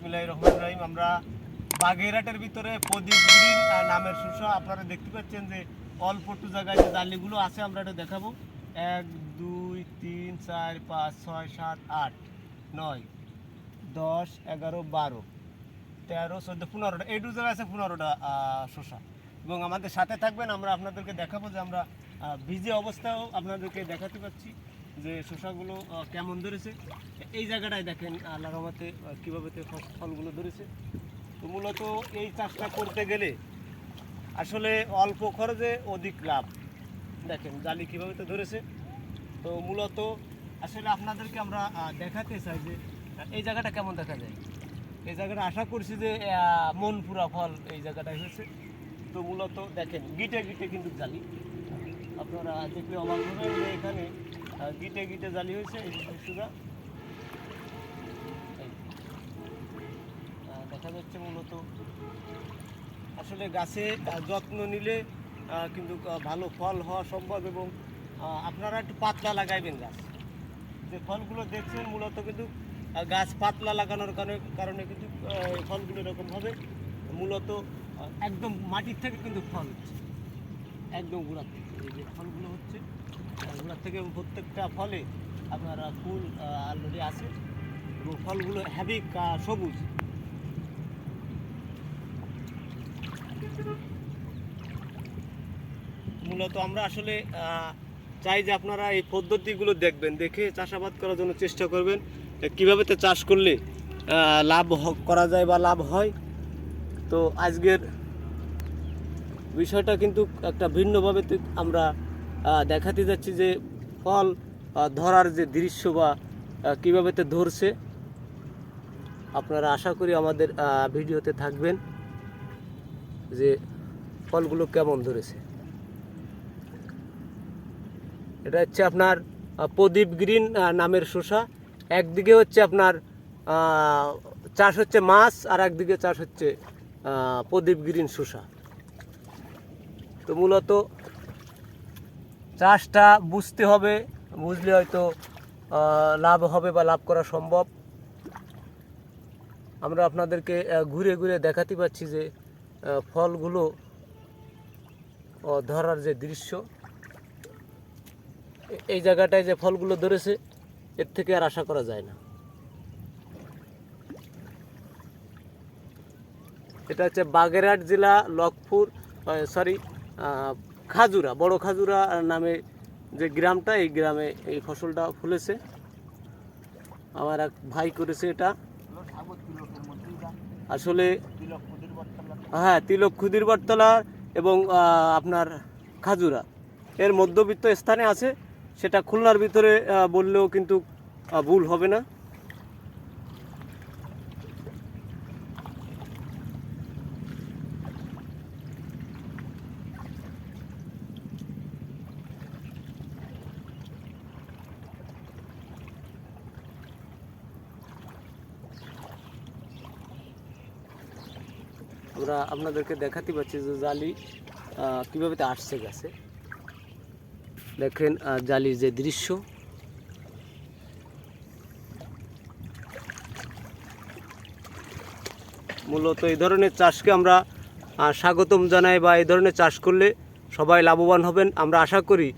বিসমিল্লাহির রহমানির রহিম। আমরা বাগেরহাটের ভিতরে প্রদীপ গ্রিন নামের শস্য আপনারা দেখতে পাচ্ছেন যে অল্প একটু জায়গায় যে জালিগুলো আছে, আমরা এটা দেখাবো। এক, দুই, তিন, চার, পাঁচ, ছয়, সাত, আট, নয়, দশ, এগারো, বারো, তেরো, চোদ্দ, পনেরোটা। এই দু জায়গায় আছে পনেরোটা শসা। এবং আমাদের সাথে থাকবেন, আমরা আপনাদেরকে দেখাবো যে আমরা ভিজে অবস্থাও আপনাদেরকে দেখাতে পাচ্ছি। যে শসাগুলো কেমন ধরেছে? এই জায়গাটায় দেখেন আল্লাহ রহমতে কীভাবে ফলগুলো ধরেছে। তো মূলত এই চাষটা করতে গেলে আসলে অল্প খরচে অধিক লাভ। দেখেন, জালি কীভাবে তো ধরেছে। তো মূলত আসলে আপনাদেরকে আমরা দেখাতে চাই যে এই জায়গাটা কেমন দেখা যায়। এই জায়গাটা আশা করছি যে মন পুরা ফল এই জায়গাটায় হয়েছে। তো মূলত দেখেন, গিটে গিটে কিন্তু জালি। আপনারা দেখলে অবাক হবেন যে এখানে গিটে গিটে জালি হয়েছে, এই সুদা দেখা যাচ্ছে মূলত আসলে গাছে যত্ন নিলে কিন্তু ভালো ফল হওয়া সম্ভব এবং আপনারা একটু পাতলা লাগাইবেন গাছ। যে ফলগুলো দেখছেন, মূলত কিন্তু গাছ পাতলা লাগানোর কারণে কারণে কিন্তু ফলগুলো এরকম হবে। মূলত একদম মাটির থেকে কিন্তু ফল হচ্ছে। একদম গোড়ার থেকে। এই যে ফলগুলো হচ্ছে গোড়ার থেকে প্রত্যেকটা ফলে আপনারা ফুল অলরেডি আছে। এবং ফলগুলো হ্যাভি সবুজ। মূলত আমরা আসলে চাই যে আপনারা এই পদ্ধতিগুলো দেখবেন, দেখে চাষাবাদ করার জন্য চেষ্টা করবেন কীভাবে তো চাষ করলে লাভ করা যায় বা লাভ হয়। তো আজকের বিষয়টা কিন্তু একটা ভিন্নভাবে আমরা দেখাতে যাচ্ছি যে ফল ধরার যে দৃশ্য বা কীভাবে তো ধরছে। আপনারা আশা করি আমাদের ভিডিওতে থাকবেন যে ফলগুলো কেমন ধরেছে। এটা হচ্ছে আপনার প্রদীপ গ্রিন নামের শসা। একদিকে হচ্ছে আপনার চাষ হচ্ছে মাছ আর একদিকে চাষ হচ্ছে প্রদীপ গ্রিন শসা। তো মূলত চাষটা বুঝতে হবে, বুঝলে হয়তো লাভ হবে বা লাভ করা সম্ভব। আমরা আপনাদেরকে ঘুরে ঘুরে দেখাতে পাচ্ছি যে ফলগুলো ধরার যে দৃশ্য এই জায়গাটায় যে ফলগুলো ধরেছে, এর থেকে আর আশা করা যায় না। এটা হচ্ছে বাগেরহাট জেলা লক্ষপুর সরি খাজুরা, বড় খাজুরা নামে যে গ্রামটা, এই গ্রামে এই ফসলটা ফুলেছে। আমার এক ভাই করেছে এটা। আসলে হ্যাঁ তিলক ক্ষুদির বটতলা এবং আপনার খাজুরা। এর মধ্যবিত্ত স্থানে আছে, সেটা খুলনার ভিতরে বললেও কিন্তু ভুল হবে না। আমরা আপনাদেরকে দেখাতে পাচ্ছি যে জালি কীভাবে তা আসছে গেছে। দেখেন জালির যে দৃশ্য। মূলত এই ধরনের চাষকে আমরা স্বাগতম জানাই বা এই ধরনের চাষ করলে সবাই লাভবান হবেন। আমরা আশা করি